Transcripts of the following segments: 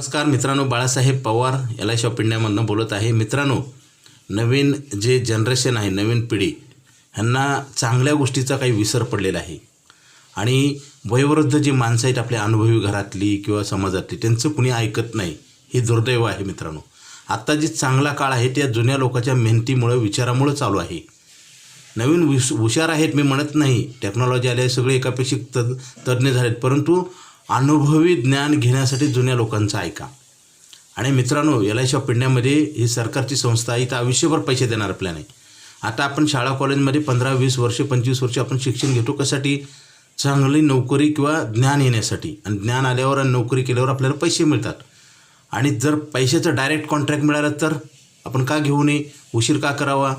नमस्कार मित्रांनो Balasaheb Pawar L I C of इंडियामधनं बोलत आहे. मित्रांनो नवीन जे जनरेशन आहे नवीन पिढी ह्यांना चांगल्या गोष्टीचा काही विसर पडलेला आहे. आणि वयोवृद्ध जी माणसं आहेत आपल्या अनुभवी घरातली किंवा समाजातली त्यांचं कुणी ऐकत नाही. हे दुर्दैव आहे मित्रांनो. आत्ता जी चांगला काळ आहे त्या जुन्या लोकांच्या मेहनतीमुळं विचारामुळं चालू आहे. नवीन विश हुशार आहेत मी म्हणत नाही टेक्नॉलॉजी आल्या सगळे एकापेक्षा तद तज्ज्ञ झालेत परंतु अनुभवी ज्ञान घेण्यासाठी जुन्या लोकांचं ऐका. आणि मित्रांनो एल आय शॉप पिंड्यामध्ये ही सरकारची संस्था आहे इथं आयुष्यभर पैसे देणार आपल्या नाही. आता आपण शाळा कॉलेजमध्ये पंधरा वीस वर्ष पंचवीस वर्ष आपण शिक्षण घेतो कशासाठी? चांगली नोकरी किंवा ज्ञान येण्यासाठी. आणि ज्ञान आल्यावर आणि नोकरी केल्यावर आपल्याला पैसे मिळतात. आणि जर पैशाचं डायरेक्ट कॉन्ट्रॅक्ट मिळालं तर आपण का घेऊ नये? उशीर का करावा?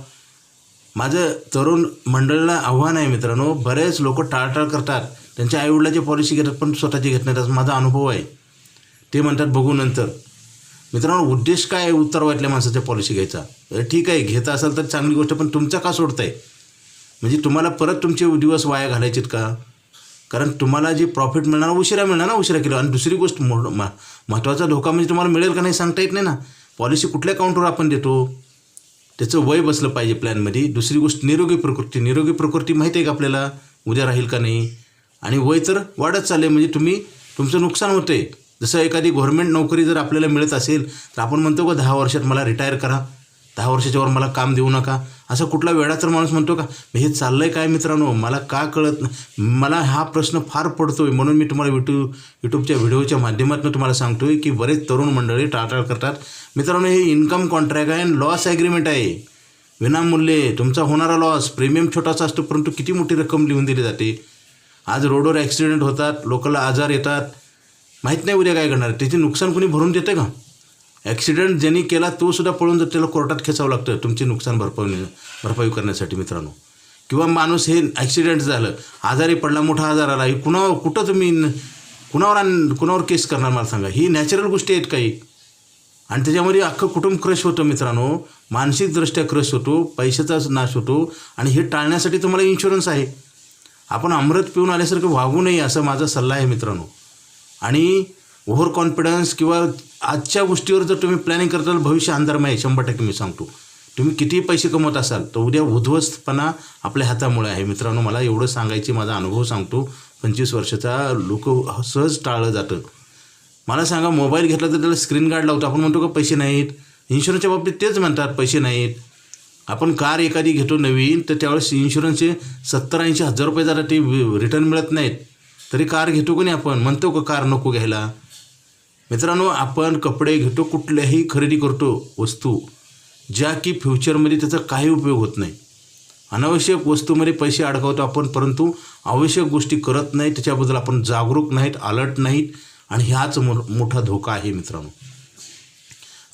माझं तरुण मंडळीला आव्हान आहे मित्रांनो बरेच लोक टाळटाळ करतात. त्यांच्या आईवडिलाची पॉलिसी घेतात पण स्वतःची घेत नाहीत. असा माझा अनुभव आहे. ते म्हणतात बघू नंतर. मित्रांनो उद्देश काय आहे उत्तर वाटल्या माणसाच्या पॉलिसी घ्यायचा? ठीक आहे घेत असाल तर चांगली गोष्ट पण तुमचा का सोडताय? म्हणजे तुम्हाला परत तुमचे दिवस वाया घालायचेत का? कारण तुम्हाला जे प्रॉफिट मिळणार उशिरा मिळणार ना उशिरा केलं. आणि दुसरी गोष्ट मो- महत्त्वाचा धोका म्हणजे तुम्हाला मिळेल का नाही सांगता येत नाही ना. पॉलिसी कुठल्या काउंटरवर आपण देतो? त्याचं वय बसलं पाहिजे प्लॅनमध्ये दुसरी गोष्ट निरोगी प्रकृती. निरोगी प्रकृती माहिती आहे का आपल्याला? उद्या राहील का नाही? आणि वय तर वाढत चालले म्हणजे तुम्ही तुमचं नुकसान होतं आहे जसं एखादी गव्हर्मेंट नोकरी जर आपल्याला मिळत असेल तर आपण म्हणतो का दहा वर्षात मला रिटायर करा. दहा वर्षाच्या वर मला काम देऊ नका. असा कुठला वेळा तर माणूस म्हणतो का हे चाललं आहे काय मित्रांनो? मला का कळत नाही मला हा प्रश्न फार पडतो आहे म्हणून मी तुम्हाला युट्यूब यूट्यूबच्या व्हिडिओच्या माध्यमातून तुम्हाला सांगतो आहे की बरेच तरुण मंडळी टाळटाळ करतात. मित्रांनो हे इन्कम कॉन्ट्रॅक्ट आहे आणि लॉस ॲग्रीमेंट आहे. विनामूल्य तुमचा होणारा लॉस प्रीमियम छोटासा असतो परंतु किती मोठी रक्कम लिहून दिली जाते? आज रोडवर ॲक्सिडेंट होतात लोकांना आजार येतात. माहीत नाही उद्या काय करणार. त्याचे नुकसान कोणी भरून देतं का? ॲक्सिडेंट ज्यांनी केला तो सुद्धा पळून जर त्याला कोर्टात खेचावं लागतं तुमचे नुकसान भरपाई भरपाई करण्यासाठी मित्रांनो. किंवा माणूस हे ॲक्सिडेंट झालं आजारी पडला मोठा आजार आला ही कुणावर कुठं तुम्ही कुणावर आण कुणावर केस करणार मला सांगा? ही नॅचरल गोष्टी आहेत काही. आणि त्याच्यामध्ये अख्खं कुटुंब क्रश होतं मित्रांनो. मानसिकदृष्ट्या क्रश होतो पैशाचा नाश होतो. आणि हे टाळण्यासाठी तुम्हाला इन्शुरन्स आहे. आपण अमृत पिऊन आल्यासारखं वागू नये असं माझा सल्ला आहे मित्रांनो. आणि ओव्हर कॉन्फिडन्स किंवा आजच्या गोष्टीवर जर तुम्ही प्लॅनिंग करताल भविष्य अंधारमय आहे शंभर टक्के मी सांगतो. तुम्ही कितीही पैसे कमवत असाल तर उद्या उद्ध्वस्तपणा आपल्या हातामुळे आहे. मित्रांनो मला एवढं सांगायची माझा अनुभव सांगतो. पंचवीस वर्षाचा लोक सहज टाळलं जातं. मला सांगा मोबाईल घेतला तर त्याला स्क्रीन गार्ड लावतो. आपण म्हणतो का पैसे नाहीत? इन्शुरन्सच्या बाबतीत तेच म्हणतात पैसे नाहीत. आपण कार एखादी घेतो नवीन तर त्यावेळेस इन्शुरन्सचे सत्तर ऐंशी हजार रुपये जरा ते रिटर्न मिळत नाहीत. तरी कार घेतो का नाही आपण? म्हणतो का कार नको घ्यायला? मित्रांनो आपण कपडे घेतो कुठल्याही खरेदी करतो वस्तू ज्या की फ्युचरमध्ये त्याचा काही उपयोग होत नाही. अनावश्यक वस्तूमध्ये पैसे अडकवतो आपण परंतु आवश्यक गोष्टी करत नाही त्याच्याबद्दल आपण जागरूक नाहीत अलर्ट नाहीत आणि ह्याच मो मोठा धोका आहे मित्रांनो.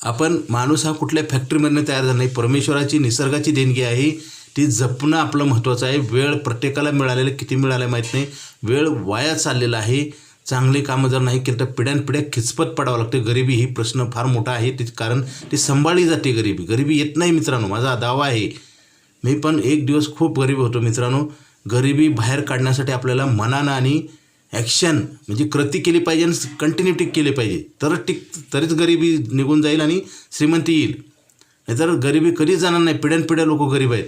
आपण माणूस हा कुठल्या फॅक्टरीमधनं तयार झाला नाही. परमेश्वराची निसर्गाची देणगी आहे. ती जपणं आपलं महत्त्वाचं आहे. वेळ प्रत्येकाला मिळालेलं किती मिळालं माहीत नाही. वेळ वाया चाललेला आहे. चांगली कामं जर नाही केली तर पिढ्यानपिढ्या खिचपत पडावं लागते. गरिबी ही प्रश्न फार मोठा आहे. ते कारण ती सांभाळली जाते गरिबी. गरिबी येत नाही मित्रांनो. माझा दावा आहे. मी पण एक दिवस खूप गरीब होतो मित्रांनो. गरिबी बाहेर काढण्यासाठी आपल्याला मनानं आणि ॲक्शन म्हणजे कृती केली पाहिजे आणि कंटिन्युटी केली पाहिजे. तरच टिक तरीच गरिबी निघून जाईल आणि श्रीमंती येईल. नाहीतर गरिबी कधीच जाणार नाही. पिढ्यानपिढ्या लोक गरीब आहेत.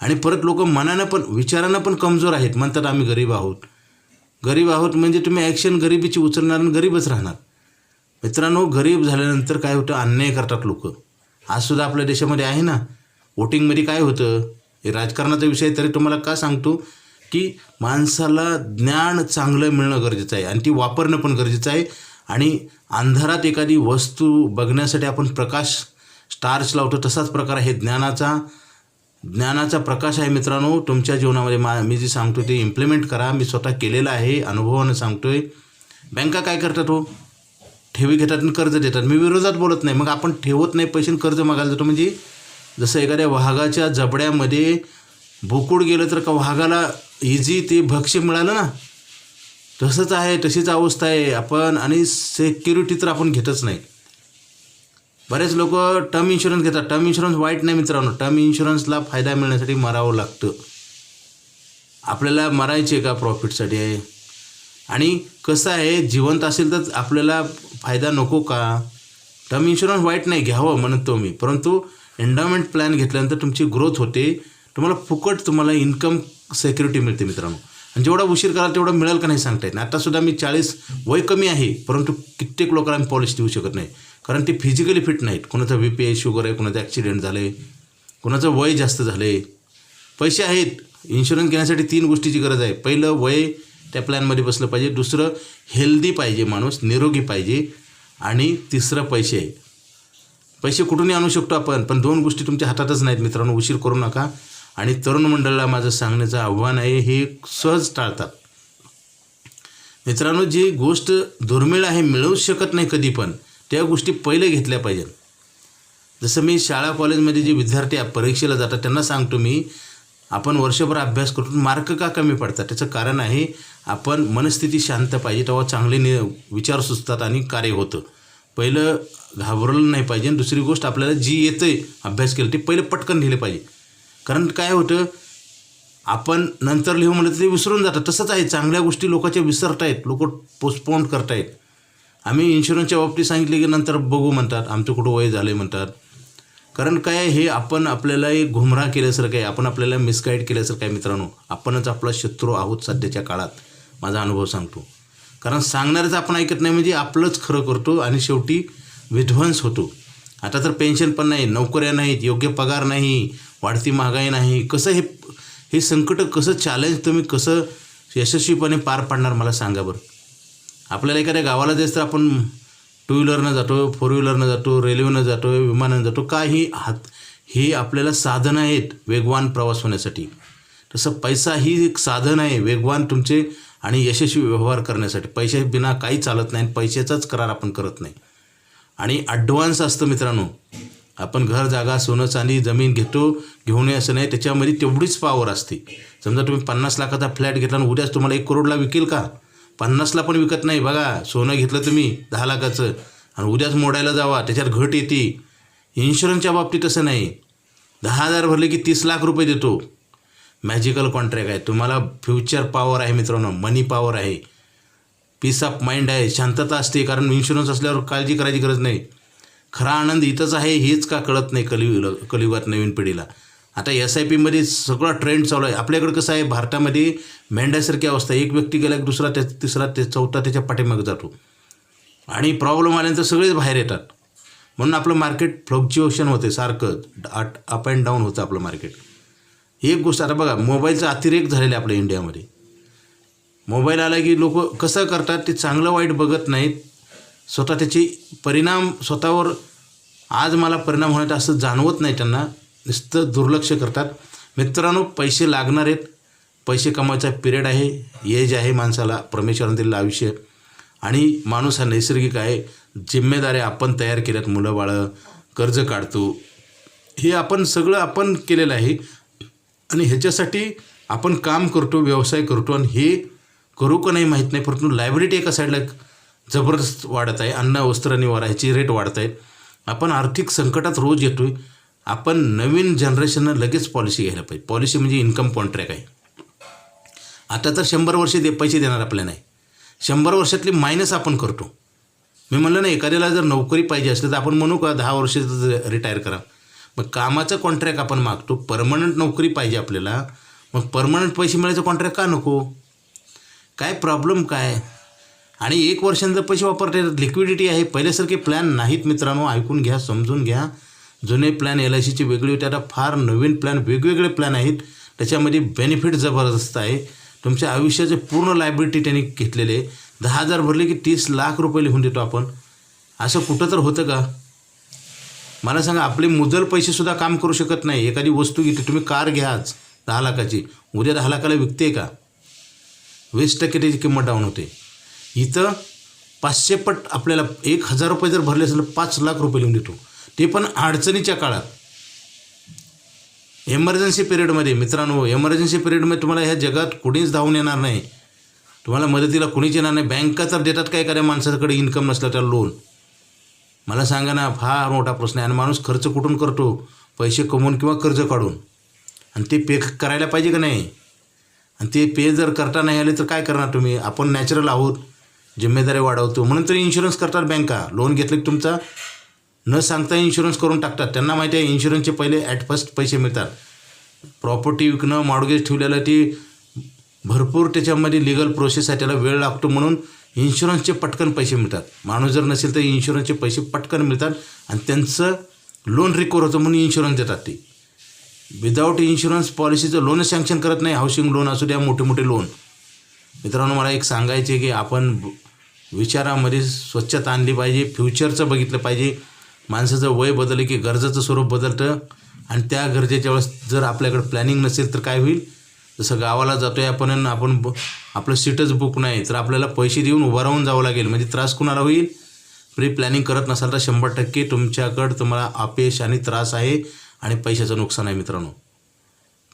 आणि परत लोक मनानं पण विचारानं पण कमजोर आहेत. म्हणतात आम्ही गरीब आहोत. गरीब आहोत म्हणजे तुम्ही ॲक्शन गरिबीची उचलणार आणि गरीबच राहणार. मित्रांनो गरीब झाल्यानंतर काय होतं? अन्याय करतात लोक. आजसुद्धा आपल्या देशामध्ये आहे ना? वोटिंगमध्ये काय होतं? हे राजकारणाचा विषय तरी तुम्हाला का सांगतो? की माणसाला ज्ञान चांगलं मिळणं गरजेचं आहे आणि ती वापरणं पण गरजेचं आहे. आणि अंधारात एखादी वस्तू बघण्यासाठी आपण प्रकाश स्टार्च लावतो तसाच प्रकार आहे ज्ञानाचा. ज्ञानाचा प्रकाश आहे मित्रांनो तुमच्या जीवनामध्ये मा मी जे सांगतो ते इम्प्लिमेंट करा. मी स्वतः केलेलं आहे अनुभवानं सांगतो आहे बँका काय करतात हो? ठेवी घेतात आणि कर्ज देतात. मी विरोधात बोलत नाही. मग आपण ठेवत नाही पैसे कर्ज मागायला जातो. म्हणजे जसं एखाद्या वाघाच्या जबड्यामध्ये बोकूड गेलं तर का वाघाला इझी ते भक्ष्य मिळालं ना तसंच आहे तशीच अवस्था आहे. आपण आणि सेक्युरिटी तर आपण घेतच नाही. बरेच लोक टर्म इन्शुरन्स घेतात. टर्म इन्शुरन्स वाईट नाही मित्रांनो. टर्म इन्शुरन्सला फायदा मिळण्यासाठी मरावं लागतं. आपल्याला मरायचे का प्रॉफिटसाठी आहे आणि कसं आहे जिवंत असेल तर आपल्याला फायदा नको का? टर्म इन्शुरन्स वाईट नाही घ्यावं म्हणतो मी. परंतु एंडॉमेंट प्लॅन घेतल्यानंतर तुमची ग्रोथ होते. तुम्हाला फुकट तुम्हाला इन्कम सेक्युरिटी मिळते मित्रांनो. आणि जेवढा उशीर कराल तेवढा मिळेल का नाही सांगता येत नाही. आतासुद्धा मी चाळीस वय कमी आहे परंतु कित्येक लोकांना मी पॉलिसी देऊ शकत नाही. कारण ते फिजिकली फिट नाहीत. कोणाचं बी पी आहे शुगर आहे कोणाचं ॲक्सिडेंट झाले कोणाचं वय जास्त झाले पैसे आहेत. इन्शुरन्स घेण्यासाठी तीन गोष्टीची गरज आहे. पहिलं वय त्या प्लॅनमध्ये बसलं पाहिजे. दुसरं हेल्दी पाहिजे माणूस निरोगी पाहिजे. आणि तिसरं पैसे आहे पैसे कुठूनही आणू शकतो आपण पण दोन गोष्टी तुमच्या हातातच नाहीत मित्रांनो. उशीर करू नका. आणि तरुण मंडळाला माझं सांगण्याचं आव्हान आहे हे सहज टाळतात. मित्रांनो जी गोष्ट दुर्मिळ आहे मिळवू शकत नाही कधी पण त्या गोष्टी पहिले घेतल्या पाहिजेत. जसं मी शाळा कॉलेजमध्ये जे विद्यार्थी परीक्षेला जातात त्यांना सांगतो मी आपण वर्षभर अभ्यास करून मार्क का कमी पडतात? त्याचं कारण आहे आपण मनस्थिती शांत पाहिजे तेव्हा चांगले नि विचार सुचतात आणि कार्य होतं. पहिलं घाबरलं नाही पाहिजे आणि दुसरी गोष्ट आपल्याला जी येतं अभ्यास केलं ते पहिलं पटकन लिहिले पाहिजे. कारण काय होतं आपण नंतर लिहू म्हणलं ते विसरून जातात. तसंच आहे चांगल्या गोष्टी लोकांच्या विसरतायत लोक पोस्टपोन करतायत. आम्ही इन्शुरन्सच्या बाबतीत सांगितले की नंतर बघू म्हणतात आमचं कुठं वय झालं म्हणतात. कारण काय हे आपण आपल्याला एक घुमराह केल्यासारखं आहे आपण आपल्याला मिसगाईड केल्यासारखं आहे मित्रांनो. आपणच आपला शत्रू आहोत सध्याच्या काळात माझा अनुभव सांगतो. कारण सांगणारच आपण ऐकत नाही म्हणजे आपलंच खरं करतो आणि शेवटी विध्वंस होतो. आता तर पेन्शन पण नाही नोकऱ्या नाहीत योग्य पगार नाही वाढती महागाई नाही. कसं हे हे संकट कसं चॅलेंज तुम्ही कसं यशस्वीपणे पार पाडणार मला सांगा बरं. आपल्याला एखाद्या गावाला जायचं तर आपण टू व्हीलरनं जातो फोर व्हीलरनं जातो रेल्वेनं जातो विमानानं जातो काही हात ही आपल्याला साधनं आहेत वेगवान प्रवास होण्यासाठी. तसं पैसा ही एक साधन आहे वेगवान तुमचे आणि यशस्वी व्यवहार करण्यासाठी. पैसे बिना काही चालत नाही आणि पैशाचाच करार आपण करत नाही. आणि ॲडव्हान्स असतं मित्रांनो आपण घर जागा सोनं चांदी जमीन घेतो घेऊ नये असं नाही. त्याच्यामध्ये तेवढीच पावर असते. समजा तुम्ही पन्नास लाखाचा फ्लॅट घेतला आणि उद्याच तुम्हाला एक करोडला विकेल का? पन्नासला पण विकत नाही. बघा सोनं घेतलं तुम्ही दहा लाखाचं आणि उद्याच मोडायला जावा त्याच्यात घट येते. इन्शुरन्सच्या बाबतीत तसं नाही. दहा हजार भरले की तीस लाख रुपये देतो. मॅजिकल कॉन्ट्रॅक्ट आहे. तुम्हाला फ्युचर पॉवर आहे मित्रांनो. मनी पॉवर आहे. पीस ऑफ माइंड आहे. शांतता असते कारण इन्शुरन्स असल्यावर काळजी करायची गरज नाही. खरा आनंद इथंच आहे हेच का कळत नाही कलियुग कलियुगात नवीन पिढीला? आता एस आय पीमध्ये सगळा ट्रेंड चालू आहे. आपल्याकडे कसं आहे भारतामध्ये मेंढ्यासारखी अवस्था आहे. एक व्यक्ती गेला की दुसरा त्या तिसरा ते चौथा त्याच्या पाठीमागे जातो. आणि प्रॉब्लेम आल्यानंतर सगळेच बाहेर येतात. म्हणून आपलं मार्केट फ्लक्च्युएशन होते सारखं. आट अप अँड डाऊन होतं आपलं मार्केट एक गोष्ट आता बघा मोबाईलचा अतिरेक झालेला आहे आपल्या इंडियामध्ये मोबाईल आला की लोक कसं करतात ते चांगलं वाईट बघत नाहीत. स्वतः त्याचे परिणाम स्वतःवर आज मला परिणाम होण्यात असं जाणवत नाही त्यांना. नुसतं दुर्लक्ष करतात. मित्रांनो पैसे लागणार आहेत. पैसे कमवायचा पिरियड आहे. एज आहे माणसाला. परमेश्वरानं दिलेलं आयुष्य. आणि माणूस हा नैसर्गिक आहे. जिम्मेदारी आपण तयार केल्यात मुलं बाळं कर्ज काढतो. हे आपण सगळं आपण केलेलं आहे. आणि ह्याच्यासाठी आपण काम करतो व्यवसाय करतो. आणि हे करू का नाही माहीत नाही. परंतु लायब्रिटी एका साईडला जबरदस्त वाढत आहे अन्न वस्त्र निवारा ह्याची रेट वाढत आहे. आपण आर्थिक संकटात रोज येतो आहे आपण नवीन जनरेशननं लगेच पॉलिसी घ्यायला पाहिजे. पॉलिसी म्हणजे इन्कम कॉन्ट्रॅक्ट आहे. आता तर शंभर वर्षे दे पैसे देणार आपल्याला नाही. शंभर वर्षातली मायनस आपण करतो. मी म्हणलं ना एखाद्याला जर नोकरी पाहिजे असली तर आपण म्हणू का दहा वर्ष रिटायर करा. मग कामाचं कॉन्ट्रॅक्ट आपण मागतो. परमनंट नोकरी पाहिजे आपल्याला. मग परमनंट पैसे मिळायचं कॉन्ट्रॅक्ट का नको? काय प्रॉब्लेम काय? आणि एक वर्षांतर पैसे वापरले लिक्विडिटी आहे. पहिल्यासारखे प्लॅन नाहीत मित्रांनो. ऐकून घ्या समजून घ्या. जुने प्लॅन एल आय सीचे वेगळे होते. आता फार नवीन प्लॅन वेगवेगळे प्लॅन आहेत. त्याच्यामध्ये बेनिफिट जबरदस्त आहे. तुमच्या आयुष्याचे पूर्ण लायबिलिटी त्यांनी घेतलेले आहे. दहा हजार भरले की तीस लाख रुपये लिहून देतो आपण. असं कुठं तर होतं का? मला सांगा आपले मुदल पैसेसुद्धा काम करू शकत नाही. एखादी वस्तू घेतली तुम्ही कार घ्याच दहा लाखाची. उद्या दहा लाखाला विकते का? वीस टक्के त्याची किंमत डाऊन होते. इथं पाचशे पट आपल्याला एक हजार रुपये जर भरले असेल तर पाच लाख रुपये लिहून देतो. ते पण अडचणीच्या काळात. एमर्जन्सी पिरियडमध्ये मित्रांनो एमर्जन्सी पिरियडमध्ये तुम्हाला ह्या जगात कुणीच धावून येणार नाही. तुम्हाला मदतीला कुणीच येणार नाही. बँका तर देतात काय एखाद्या माणसाकडे इन्कम नसलं तर लोन मला सांगा ना फार मोठा प्रश्न आहे. आणि माणूस खर्च कुठून करतो? पैसे कमवून किंवा कर्ज काढून. आणि ते पे करायला पाहिजे का नाही? आणि ते पे जर करता नाही आले तर काय करणार तुम्ही? आपण नॅचरल आहोत. जिम्मेदारी वाढवतो. म्हणून तरी इन्शुरन्स करतात बँका लोन घेतलं की तुमचा न सांगता इन्शुरन्स करून टाकतात. त्यांना माहिती आहे इन्शुरन्सचे पहिले ॲट फर्स्ट पैसे मिळतात. प्रॉपर्टी विकणं मॉडगेज ठेवलेलं ती भरपूर त्याच्यामध्ये लिगल प्रोसेस आहे त्याला वेळ लागतो म्हणून इन्शुरन्सचे पटकन पैसे मिळतात. माणूस जर नसेल तर इन्शुरन्सचे पैसे पटकन मिळतात आणि त्यांचं लोन रिकवर होतं म्हणून इन्शुरन्स देतात ते. विदाऊट इन्शुरन्स पॉलिसीचं लोन सँक्शन करत नाही. हाऊसिंग लोन असू द्या मोठे मोठे लोन मित्रांनो मला एक सांगायचे की आपण विचारामध्ये स्वच्छता आणली पाहिजे फ्युचरचं बघितलं पाहिजे. माणसाचं वय बदललं की गरजेचं स्वरूप बदलतं. आणि त्या गरजेच्या वेळेस जर आपल्याकडे प्लॅनिंग नसेल तर काय होईल? जसं गावाला जातो आहे आपण आपण ब आपलं सीटच बुक नाही तर आपल्याला पैसे देऊन उभं राहून जावं लागेल. म्हणजे त्रास कुणाला होईल? म्हणजे प्री प्लॅनिंग करत नसाल तर शंभर टक्के तुमच्याकडं तुम्हाला अपयश आणि त्रास आहे आणि पैशाचं नुकसान आहे मित्रांनो.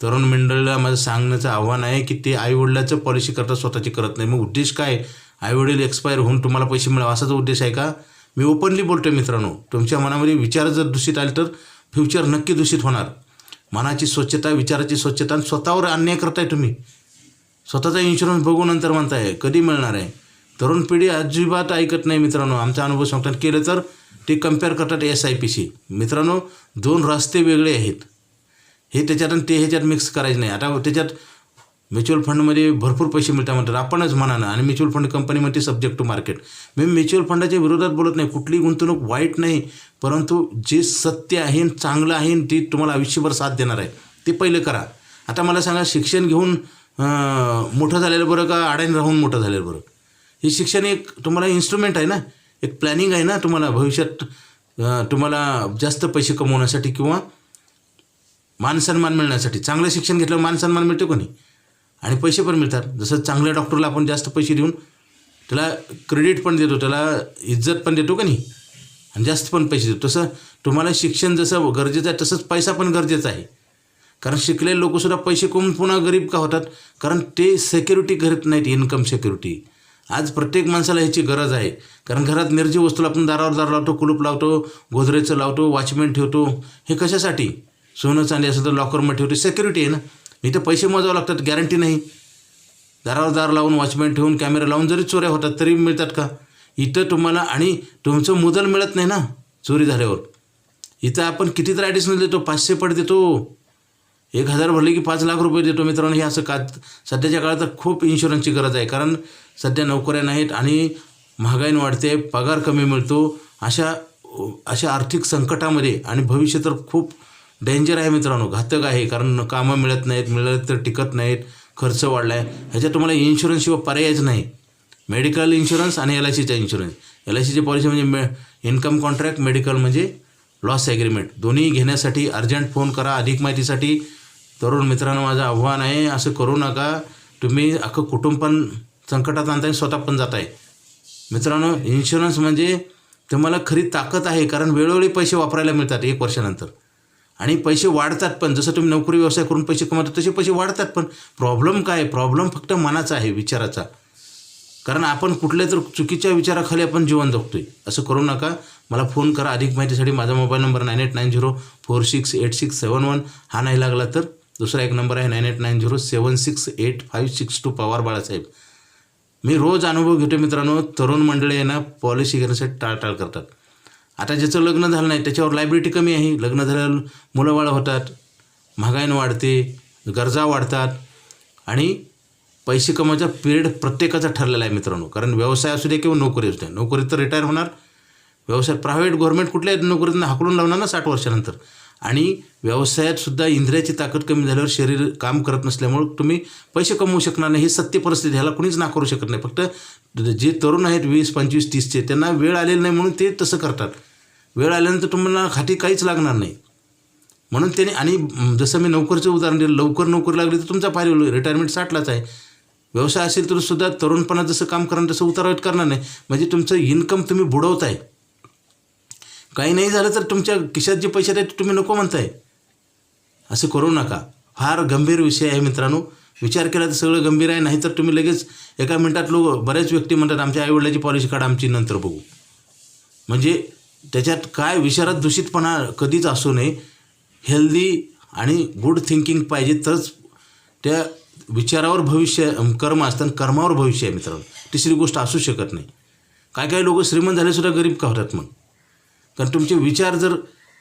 तरुण मंडळीला माझं सांगण्याचं आव्हान आहे की ते आईवडिलाचं पॉलिसी करतात स्वतःची करत नाही. मग उद्देश काय? आईवडील एक्सपायर होऊन तुम्हाला पैसे मिळावं असाच उद्देश आहे का? मी ओपनली बोलतो मित्रांनो. तुमच्या मनामध्ये विचार जर दूषित आले तर फ्युचर नक्की दूषित होणार. मनाची स्वच्छता विचाराची स्वच्छता आणि स्वतःवर अन्याय करताय तुम्ही. स्वतःचा इन्शुरन्स बघू नंतर म्हणताय कधी मिळणार आहे? तरुण पिढी अजिबात ऐकत नाही मित्रांनो. आमचा अनुभव सांगतात केलं तर? ते कंपेअर करतात एस आय पीशी मित्रांनो दोन रस्ते वेगळे आहेत. हे त्याच्यात आणि ते ह्याच्यात मिक्स करायचं नाही. आता त्याच्यात म्युच्युअल फंडमध्ये भरपूर पैसे मिळतात म्हणतात. आपणच म्हणा ना. आणि म्युच्युअल फंड कंपनी म्हणते सब्जेक्ट टू मार्केट मी म्युच्युअल फंडाच्या विरोधात बोलत नाही. कुठली गुंतवणूक वाईट नाही. परंतु जे सत्य आहे चांगलं आहे ते तुम्हाला आयुष्यभर साथ देणार आहे ते पहिलं करा. आता मला सांगा शिक्षण घेऊन मोठं झालेलं बरं का अडाणी राहून मोठं झालेलं बरं? हे शिक्षण एक तुम्हाला इन्स्ट्रुमेंट आहे ना? एक प्लॅनिंग आहे ना तुम्हाला? भविष्यात तुम्हाला जास्त पैसे कमवण्यासाठी किंवा मानसन्मान मिळण्यासाठी. चांगलं शिक्षण घेतल्यावर मानसन्मान मिळतो का नाही? आणि पैसे पण मिळतात. जसं चांगल्या डॉक्टरला आपण जास्त पैसे देऊन त्याला क्रेडिट पण देतो त्याला इज्जत पण देतो का नाही? आणि जास्त पण पैसे देतो. तसं तुम्हाला शिक्षण जसं गरजेचं आहे तसंच पैसा पण गरजेचा आहे. कारण शिकलेले लोकसुद्धा पैसे कमवून पुन्हा गरीब का होतात? कारण ते सेक्युरिटी करत नाहीत इन्कम सेक्युरिटी आज प्रत्येक माणसाला ह्याची गरज आहे. कारण घरात निर्जीव वस्तूला आपण दारावर दार लावतो कुलूप लावतो गोदरेजचं लावतो वॉचमेन ठेवतो. हे कशासाठी? सोनं चांदी असेल तर लॉकरमध्ये ठेवतो. सेक्युरिटी आहे ना. इथं पैसे मोजावं लागतात गॅरंटी नाही. दारावर दार लावून वॉचमॅन ठेवून कॅमेरा लावून जरी चोऱ्या होतात तरी मिळतात का? इथं तुम्हाला आणि तुमचं मुदल मिळत नाही ना चोरी झाल्यावर. इथं आपण किती तर ॲडिशनल देतो? पाचशे पट देतो. एक हजार भरले की पाच लाख रुपये देतो मित्रांनो. हे असं का सध्याच्या काळात तर खूप इन्शुरन्सची गरज आहे. कारण सध्या नोकऱ्या नाहीत आणि महागाई वाढते पगार कमी मिळतो. अशा अशा आर्थिक संकटामध्ये आणि भविष्य तर खूप डेंजर आहे मित्रांनो घातक आहे कारण कामं मिळत नाहीत मिळत तर टिकत नाहीत खर्च वाढला आहे ह्याच्यात तुम्हाला इन्शुरन्सशिवाय पर्यायच नाही. मेडिकल इन्शुरन्स आणि एल आय सीचा इन्शुरन्स एल आय सीची पॉलिसी म्हणजे मे इन्कम कॉन्ट्रॅक्ट मेडिकल म्हणजे लॉस ॲग्रीमेंट दोन्ही घेण्यासाठी अर्जंट फोन करा अधिक माहितीसाठी. तरुण मित्रांनो माझं आव्हान आहे असं करू नका. तुम्ही अख्खं कुटुंब पण संकटात आणताय स्वतः पण जात आहे मित्रांनो इन्शुरन्स म्हणजे तुम्हाला खरी ताकद आहे कारण वेळोवेळी पैसे वापरायला मिळतात एक वर्षानंतर. आणि पैसे वाढतात पण जसं तुम्ही नोकरी व्यवसाय करून पैसे कमवता तसे पैसे वाढतात पण. प्रॉब्लेम काय? प्रॉब्लेम फक्त मनाचा आहे विचाराचा. कारण आपण कुठल्या तर चुकीच्या विचाराखाली आपण जीवन जगतोय. असं करू नका. मला फोन करा. अधिक माहितीसाठी माझा mobile number nine eight nine zero four six eight six seven one. हा नाही लागला तर दुसरा एक नंबर आहे nine eight nine zero seven six eight five six two Pawar Balasaheb. मी रोज अनुभव घेतो मित्रांनो. तरुण मंडळी आहे ना पॉलिसी घेण्यासाठी टाळटाळ करतात. आता ज्याचं लग्न झालं नाही त्याच्यावर लायबिलिटी कमी आहे. लग्न झाल्यावर मुलं बाळं होतात महागाईनं वाढते गरजा वाढतात. आणि पैसे कमवायचा पिरियड प्रत्येकाचा ठरलेला आहे मित्रांनो. कारण व्यवसाय असू दे किंवा नोकरी असू दे नोकरीत तर रिटायर होणार. व्यवसाय प्रायव्हेट गव्हर्मेंट कुठल्याही नोकरीतून हाकलून लावणार ना साठ वर्षानंतर? आणि व्यवसायात सुद्धा इंद्रियाची ताकद कमी झाल्यावर शरीर काम करत नसल्यामुळं तुम्ही पैसे कमवू शकणार नाही. ही सत्य परिस्थिती ह्याला कुणीच नाकारू शकत नाही. फक्त जे तरुण आहेत वीस पंचवीस तीसचे त्यांना वेळ आलेली नाही म्हणून ते तसं करतात. वेळ आल्यानंतर तुम्हाला खाती काहीच लागणार नाही. म्हणून त्याने आणि जसं मी नोकरचं उदाहरण दिलं लवकर नोकरी लागली तर तुमचा फायदा होईल. रिटायरमेंट साठलाच आहे. व्यवसाय असेल तर सुद्धा तरुणपणात जसं काम करणार तसं उतारवत करणार नाही. म्हणजे तुमचं इन्कम तुम्ही बुडवताय. काही नाही झालं तर तुमच्या खिशात जे पैसे आहेत ते तुम्ही नको म्हणताय. असं करू नका. फार गंभीर विषय आहे मित्रांनो. विचार केला तर सगळं गंभीर आहे. नाहीतर तुम्ही लगेच एका मिनटात लोक बऱ्याच व्यक्ती म्हणतात आमच्या आईवडिलाची पॉलिसी काढा आमची नंतर बघू. म्हणजे त्याच्यात काय विचारात दूषितपणा कधीच असू नये. हेल्दी आणि गुड थिंकिंग पाहिजे तरच त्या विचारावर भविष्य कर्म असतं आणि कर्मावर भविष्य आहे मित्रांनो. तिसरी गोष्ट असू शकत नाही. काय काय लोक श्रीमंत झालेसुद्धा गरीब का होतात मग? कारण तुमचे विचार जर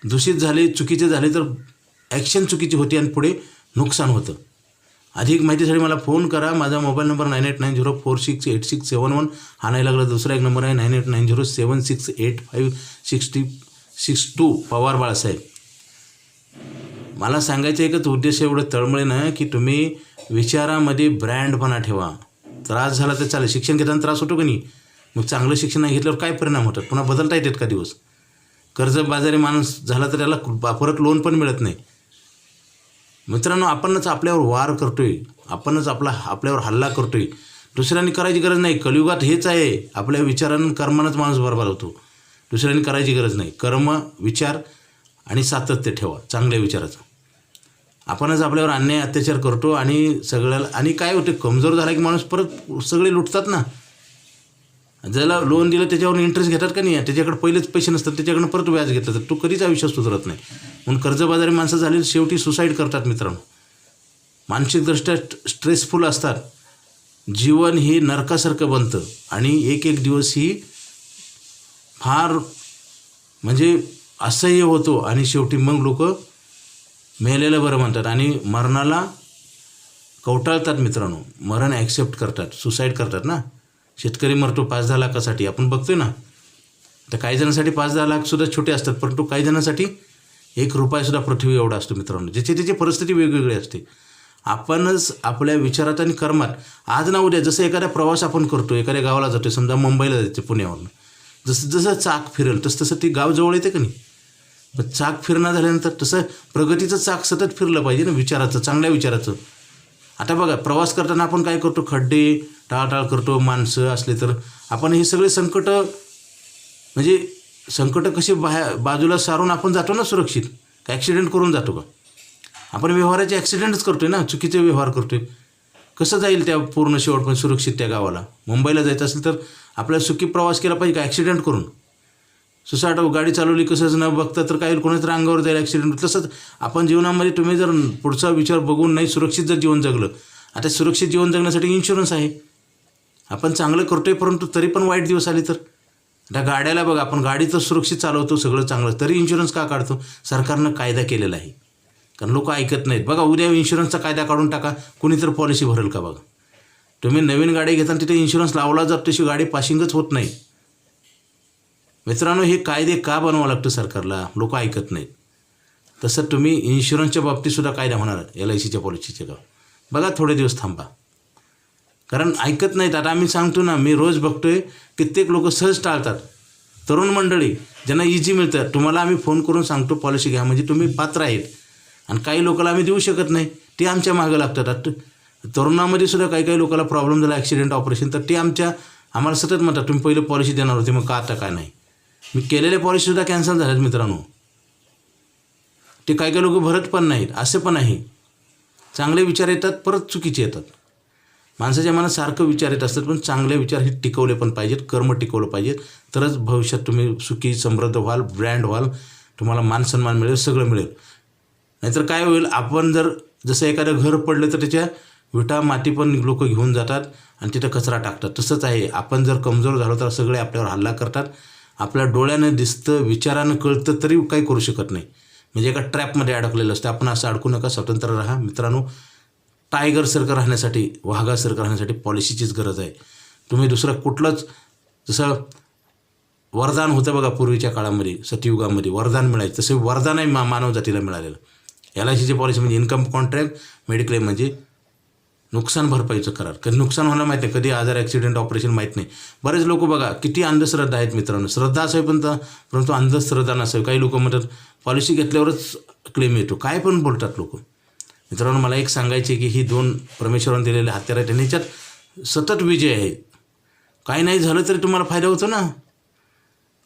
दूषित झाले चुकीचे झाले तर ॲक्शन चुकीची होती आणि पुढे नुकसान होतं. अधिक माहितीसाठी मला फोन करा. माझा mobile number nine eight nine zero four six eight six seven one हा नाही लागला दुसरा एक नंबर आहे nine eight nine zero seven six eight five sixty six two Pawar Balasaheb. मला सांगायचं एकच उद्देश एवढं तळमळीनं ना की तुम्ही विचारामध्ये ब्रँडपणा ठेवा. त्रास झाला तर चालेल. शिक्षण घेताना त्रास होतो की नाही? मग चांगलं शिक्षण नाही घेतल्यावर काय परिणाम होतात? पुन्हा बदलता येतात का दिवस? कर्जबाजारी माणूस झाला तर त्याला परत लोन पण मिळत नाही. मित्रांनो आपणच आपल्यावर वार करतोय. आपणच आपला आपल्यावर हल्ला करतोय. दुसऱ्यांनी करायची गरज नाही. कलियुगात हेच आहे. आपल्या विचारानं कर्मानंच माणूस बरोबर होतो. दुसऱ्यांनी करायची गरज नाही. कर्म विचार आणि सातत्य ठेवा. चांगल्या विचाराचं. आपणच आपल्यावर अन्याय अत्याचार करतो आणि सगळ्याला आणि काय होते? कमजोर झाला की माणूस परत सगळे लुटतात ना? ज्याला लोन दिलं त्याच्यावर इंटरेस्ट घेतात का नाही? त्याच्याकडे पहिलेच पैसे नसतात त्याच्याकडनं परत व्याज घेतलं तर तो कधीच आयुष्यात सुधारत नाही. म्हणून कर्जबाजारी माणसं झाली शेवटी सुसाईड करतात मित्रांनो. मानसिकदृष्ट्या स्ट्रेसफुल असतात. जीवन हे नरकासारखं बनतं. आणि एक एक दिवस ही फार म्हणजे असह्य होतो. आणि शेवटी मग लोक मेलेलं बरं म्हणतात. आणि मरणाला कवटाळतात मित्रांनो. मरण ॲक्सेप्ट करतात. सुसाईड करतात ना? शेतकरी मरतो पाच दहा लाखासाठी. आपण बघतोय ना. तर काही जणांसाठी पाच दहा लाखसुद्धा छोटे असतात परंतु काही जणांसाठी एक रुपयासुद्धा पृथ्वी एवढा असतो मित्रांनो. ज्याची त्याची परिस्थिती वेगवेगळी असते. आपणच आपल्या विचारात आणि कर्मात आज ना उद्या जसं एखादा प्रवास आपण करतो एखाद्या गावाला जातो समजा मुंबईला जाते पुण्यावरून. जसं जसं चाक फिरेल तसं तसं ती गाव जवळ येते का नाही? पण चाक फिरणं झाल्यानंतर तसं प्रगतीचं चाक सतत फिरलं पाहिजे ना विचाराचं चांगल्या विचाराचं. आता बघा प्रवास करताना आपण काय करतो? खड्डे टाळाटाळ करतो माणसं असले तर. आपण हे सगळे संकटं म्हणजे संकट कशी बाहेर बाजूला सारून आपण जातो ना सुरक्षित? का ॲक्सिडेंट करून जातो का? आपण व्यवहाराचे ॲक्सिडेंटच आहे ना चुकीचे व्यवहार करतो आहे कसं जाईल त्या पूर्ण शेवट पण सुरक्षित त्या गावाला? मुंबईला जायचं असेल तर आपल्याला सुखी प्रवास केला पाहिजे का ॲक्सिडेंट करून? सुसाट गाडी चालवली कसंच न बघता तर काही कोणाच अंगावर जाईल ॲक्सिडेंट तसंच आपण जीवनामध्ये तुम्ही जर पुढचा विचार बघून नाही सुरक्षित जर जीवन जगलं. आता सुरक्षित जीवन जगण्यासाठी इन्शुरन्स आहे. आपण चांगलं करतोय परंतु तरी पण वाईट दिवस आले तर? आता गाड्याला बघा आपण गाडी तर सुरक्षित चालवतो सगळं चांगलं. तरी इन्शुरन्स का काढतो? सरकारनं कायदा केलेला आहे. कारण लोक ऐकत नाहीत. बघा उद्या इन्शुरन्सचा कायदा काढून टाका. कुणीतर पॉलिसी भरेल का बघा? तुम्ही नवीन गाडी घेताना तिथे इन्शुरन्स लावला जात तशी गाडी पासिंगच होत नाही. मित्रांनो हे कायदे का बनवावं लागतं सरकारला? लोक ऐकत नाहीत. तसं तुम्ही इन्शुरन्सच्या बाबतीतसुद्धा कायदा होणार एल आय सीच्या पॉलिसीच्या का बघा थोडे दिवस थांबा. कारण ऐकत नाहीत. आता आम्ही सांगतो ना मी रोज बघतोय कित्येक लोक सहज टाळतात. तरुण मंडळी ज्यांना इझी मिळतं तुम्हाला आम्ही फोन करून सांगतो पॉलिसी घ्या. म्हणजे तुम्ही पात्र आहेत. आणि काही लोकांना आम्ही देऊ शकत नाही. ते आमच्या मागं लागतात. आता तरुणामध्ये सुद्धा काही काही लोकांना प्रॉब्लेम झाला ॲक्सिडेंट ऑपरेशन तर ते आमच्या आम्हाला सतत म्हणतात तुम्ही पहिले पॉलिसी देणार होते मग का आता काय नाही? मी केलेल्या पॉलिसीसुद्धा कॅन्सल झाल्यात मित्रांनो. ते काही काही लोक भरत पण नाहीत. असे पण आहे. चांगले विचार येतात परत चुकीचे येतात. माणसाच्या मनात सारखं विचार येत असतात पण चांगले विचार हे टिकवले पण पाहिजेत कर्म टिकवलं पाहिजेत. तरच भविष्यात तुम्ही सुखी समृद्ध व्हाल ब्रँड व्हाल तुम्हाला मान सन्मान मिळेल सगळं मिळेल. नाहीतर काय होईल आपण जर जसं एखादं घर पडलं तर त्याच्या विटा माती पण लोक घेऊन जातात आणि तिथं कचरा टाकतात. तसंच आहे आपण जर कमजोर झालो तर सगळे आपल्यावर हल्ला करतात. आपल्या डोळ्यानं दिसतं विचारानं कळतं तरी काही करू शकत नाही. म्हणजे एका ट्रॅपमध्ये अडकलेलं असतं. आपण असं अडकू नका स्वतंत्र राहा. मित्रांनो टायगरसारखं राहण्यासाठी वाघासारखं राहण्यासाठी पॉलिसीचीच गरज आहे. तुम्ही दुसरं कुठलंच जसं वरदान होतं बघा पूर्वीच्या काळामध्ये सतयुगामध्ये वरदान मिळायचं तसे वरदान आहे मा मानव जातीला मिळालेलं. एल आय सीची पॉलिसी म्हणजे इन्कम कॉन्ट्रॅक्ट मेडिक्लेम म्हणजे नुकसान भरपाईचं करार. कधी नुकसान होणं माहीत नाही कधी आजार ॲक्सिडेंट ऑपरेशन माहीत नाही. बरेच लोक बघा किती अंधश्रद्धा आहेत मित्रांनो. श्रद्धा असावी पण तर- परंतु अंधश्रद्धा नसावी. काही लोक म्हणतात पॉलिसी घेतल्यावरच क्लेम येतो. काय पण बोलतात लोक. मित्रांनो मला एक सांगायचे की ही दोन परमेश्वरांनी दिलेले हत्यार आहेत आणि ह्याच्यात सतत विजय आहे. काही नाही झालं तरी तुम्हाला फायदा होतो ना?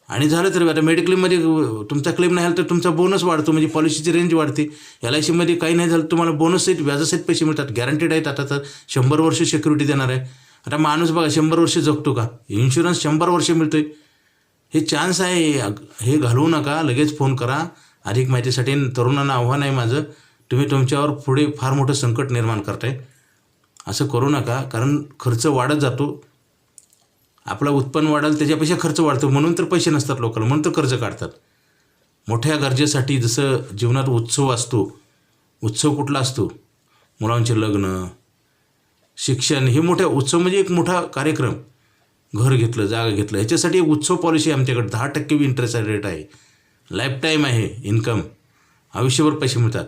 आणि झालं तरी आता मेडिक्लेममध्ये तुमचा क्लेम नाही झाला तर तुमचा बोनस वाढतो म्हणजे पॉलिसीची रेंज वाढते. एल आय सीमध्ये काही नाही झालं तुम्हाला बोनस सहित व्याजासहित पैसे मिळतात गॅरंटीड आहेत आता तर. शंभर वर्ष सिक्युरिटी देणार आहे. आता माणूस बघा शंभर वर्ष जगतो का? इन्शुरन्स शंभर वर्ष मिळतो आहे हे चान्स आहे हे घालवू नका लगेच फोन करा. अधिक माहितीसाठी तरुणांना आव्हान आहे माझं. तुम्ही तुमच्यावर पुढे फार मोठं संकट निर्माण करताय. असं करू नका कारण खर्च वाढत जातो. आपला उत्पन्न वाढेल त्याच्यापेक्षा खर्च वाढतो म्हणून तर पैसे नसतात लोकांना म्हणून तर कर्ज काढतात. मोठ्या गरजेसाठी जसं जीवनात उत्सव असतो उत्सव कुठला असतो? मुलांचे लग्न शिक्षण हे मोठ्या उत्सव म्हणजे एक मोठा कार्यक्रम. घर घेतलं जागा घेतलं ह्याच्यासाठी एक उत्सव पॉलिसी आमच्याकडे. दहा टक्के इंटरेस्ट रेट आहे. लाईफ टाईम आहे इन्कम आयुष्यभर पैसे मिळतात.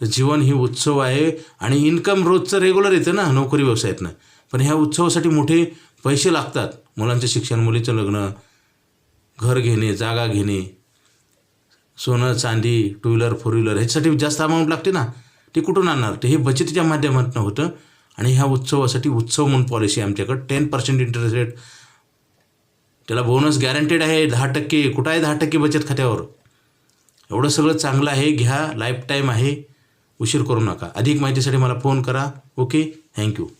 तर जीवन ही उत्सव आहे आणि इन्कम रोजचं रेग्युलर येतं ना नोकरी व्यवसायातनं. पण ह्या उत्सवासाठी मोठे पैसे लागतात. मुलांचं शिक्षण मुलीचं लग्न घर घेणे जागा घेणे सोनं चांदी टू व्हीलर फोर व्हीलर ह्याच्यासाठी जास्त अमाऊंट लागते ना. ते कुठून आणणार? ते हे बचतीच्या माध्यमातून होतं. आणि ह्या उत्सवासाठी उत्सव म्हणून पॉलिसी आमच्याकडं. टेन पर्सेंट इंटरेस्ट रेट त्याला बोनस गॅरंटेड आहे दहा टक्के. कुठं आहे दहा टक्के बचत खात्यावर? एवढं सगळं चांगलं आहे. घ्या. लाईफ टाईम आहे. उशीर करू नका. अधिक माहितीसाठी मला फोन करा. ओके? Thank you.